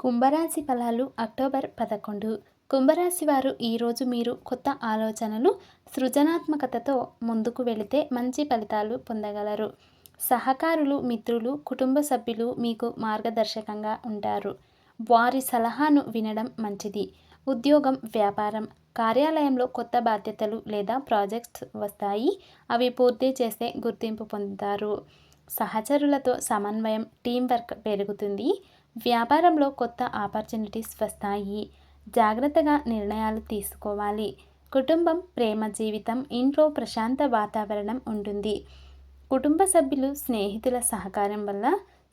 కుంభరాశి ఫలాలు అక్టోబర్ పదకొండు. కుంభరాశి వారు ఈరోజు మీరు కొత్త ఆలోచనలు సృజనాత్మకతతో ముందుకు వెళితే మంచి ఫలితాలు పొందగలరు. సహకారులు మిత్రులు కుటుంబ సభ్యులు మీకు మార్గదర్శకంగా ఉంటారు. వారి సలహాను వినడం మంచిది. ఉద్యోగం వ్యాపారం కార్యాలయంలో కొత్త బాధ్యతలు లేదా ప్రాజెక్ట్స్ వస్తాయి. అవి పూర్తి చేస్తే గుర్తింపు పొందుతారు. సహచరులతో సమన్వయం టీం వర్క్ పెరుగుతుంది. వ్యాపారంలో కొత్త ఆపర్చునిటీస్ వస్తాయి. జాగ్రత్తగా నిర్ణయాలు తీసుకోవాలి. కుటుంబం ప్రేమ జీవితం ఇంట్లో ప్రశాంత వాతావరణం ఉంటుంది. కుటుంబ సభ్యులు స్నేహితుల సహకారం వల్ల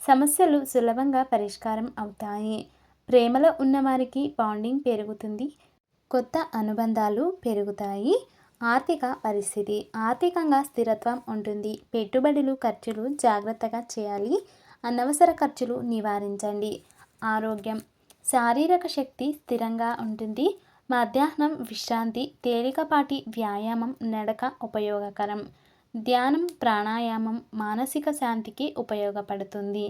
సమస్యలు సులభంగా పరిష్కారం అవుతాయి. ప్రేమలో ఉన్నవారికి బాండింగ్ పెరుగుతుంది. కొత్త అనుబంధాలు పెరుగుతాయి. ఆర్థిక పరిస్థితి. ఆర్థికంగా స్థిరత్వం ఉంటుంది. పెట్టుబడులు ఖర్చులు జాగ్రత్తగా చేయాలి. అనవసర ఖర్చులు నివారించండి. ఆరోగ్యం. శారీరక శక్తి స్థిరంగా ఉంటుంది. మధ్యాహ్నం విశ్రాంతి తేలికపాటి వ్యాయామం నడక ఉపయోగకరం. ధ్యానం ప్రాణాయామం మానసిక శాంతికి ఉపయోగపడుతుంది.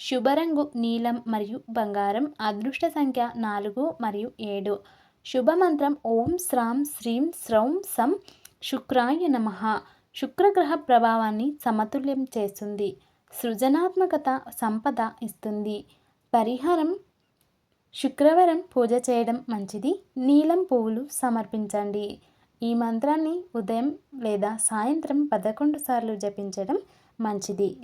శుభరంగు నీలం మరియు బంగారం అదృష్ట సంఖ్య నాలుగు మరియు ఏడు. శుభమంత్రం ఓం శ్రాం శ్రీం శ్రౌం సం శుక్రాయ నమ. శుక్రగ్రహ ప్రభావాన్ని సమతుల్యం చేస్తుంది. సృజనాత్మకత సంపద ఇస్తుంది. పరిహారం శుక్రవారం పూజ చేయడం మంచిది. నీలం పువ్వులు సమర్పించండి. ఈ మంత్రాన్ని ఉదయం లేదా సాయంత్రం పదకొండు సార్లు జపించడం మంచిది.